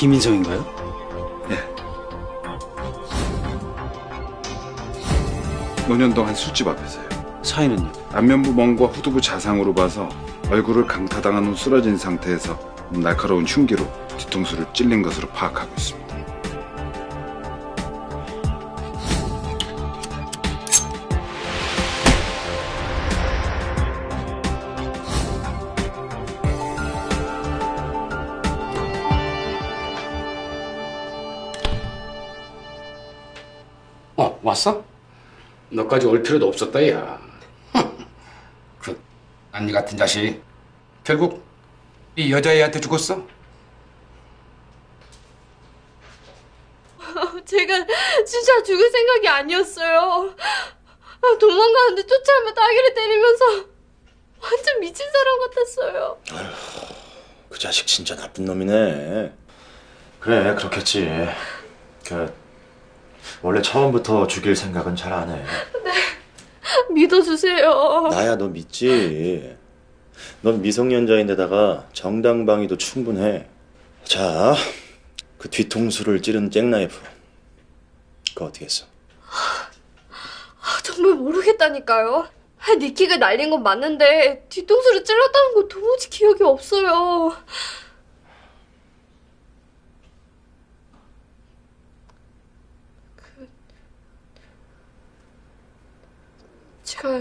김인성인가요? 네. 예. 노년동한 술집 앞에서요. 사인은요? 안면부 멍과 후두부 자상으로 봐서 얼굴을 강타당한 후 쓰러진 상태에서 날카로운 흉기로 뒤통수를 찔린 것으로 파악하고 있습니다. 어, 왔어? 너까지 올 필요도 없었다, 야. 그, 안니 같은 자식. 결국, 이 여자애한테 죽었어? 제가 진짜 죽을 생각이 아니었어요. 아, 도망가는데 쫓아오면 따귀를 때리면서 완전 미친 사람 같았어요. 그 자식 진짜 나쁜 놈이네. 그래, 그렇겠지. 그 원래 처음부터 죽일 생각은 잘 안 해. 믿어주세요. 나야 너 믿지. 넌 미성년자인데다가 정당방위도 충분해. 자, 그 뒤통수를 찌른 잭나이프. 그거 어떻게 했어? 아, 정말 모르겠다니까요. 아, 니키가 날린 건 맞는데 뒤통수를 찔렀다는 거 도무지 기억이 없어요. 제가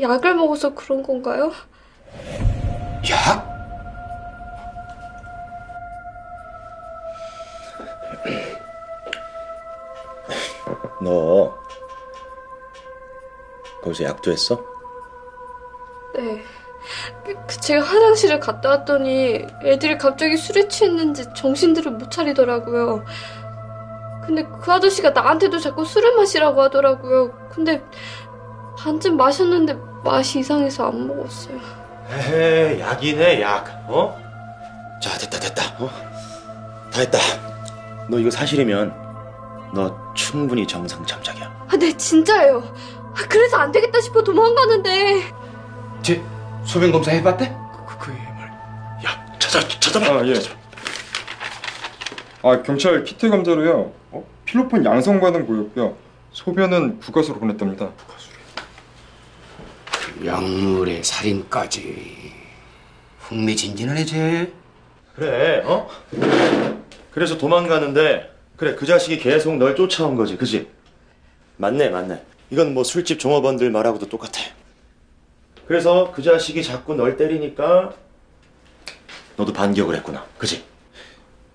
약을 먹어서 그런 건가요? 약? 너 거기서 약도 했어? 네. 그, 그 제가 화장실을 갔다 왔더니 애들이 갑자기 술에 취했는지 정신들을 못 차리더라고요. 근데 그 아저씨가 나한테도 자꾸 술을 마시라고 하더라고요. 근데 반쯤 마셨는데 맛이 이상해서 안 먹었어요. 에헤, 약이네, 약. 어? 자, 됐다, 됐다. 어? 다 했다. 너 이거 사실이면 너 충분히 정상 참작이야. 아, 네, 진짜예요. 아, 그래서 안 되겠다 싶어 도망가는데. 쟤, 소변 검사 해봤대? 그, 그, 말. 야, 찾아, 찾아봐. 아, 예. 찾아봐. 아, 경찰 키트 검사로요. 어? 필로폰 양성 반응 보였고요. 소변은 국가수로 보냈답니다. 약물의 살인까지. 흥미진진하네, 쟤. 그래, 어? 그래서 도망가는데, 그래, 그 자식이 계속 널 쫓아온 거지, 그지? 맞네, 맞네. 이건 뭐 술집 종업원들 말하고도 똑같아. 그래서 그 자식이 자꾸 널 때리니까, 너도 반격을 했구나, 그지?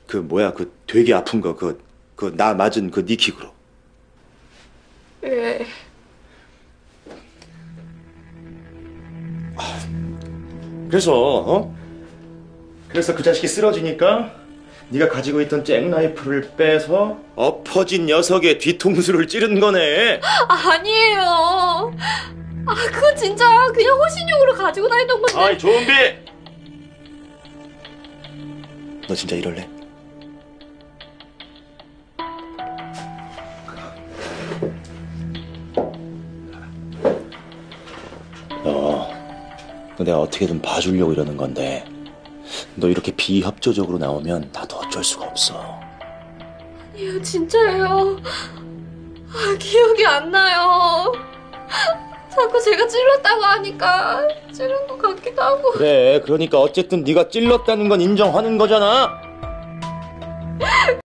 그 뭐야, 그 되게 아픈 거, 그, 그 나 맞은 그 니킥으로. 예. 그래서, 어? 그래서 그 자식이 쓰러지니까, 네가 가지고 있던 잭나이프를 빼서 엎어진 녀석의 뒤통수를 찌른 거네. 아, 아니에요. 아, 그거 진짜 그냥 호신용으로 가지고 다니던 건데. 아이 조은비! 너 진짜 이럴래? 내가 어떻게든 봐주려고 이러는 건데 너 이렇게 비협조적으로 나오면 나도 어쩔 수가 없어 아니에요, 진짜예요. 아, 기억이 안 나요. 자꾸 제가 찔렀다고 하니까 찔른 것 같기도 하고. 그래 그러니까 어쨌든 네가 찔렀다는 건 인정하는 거잖아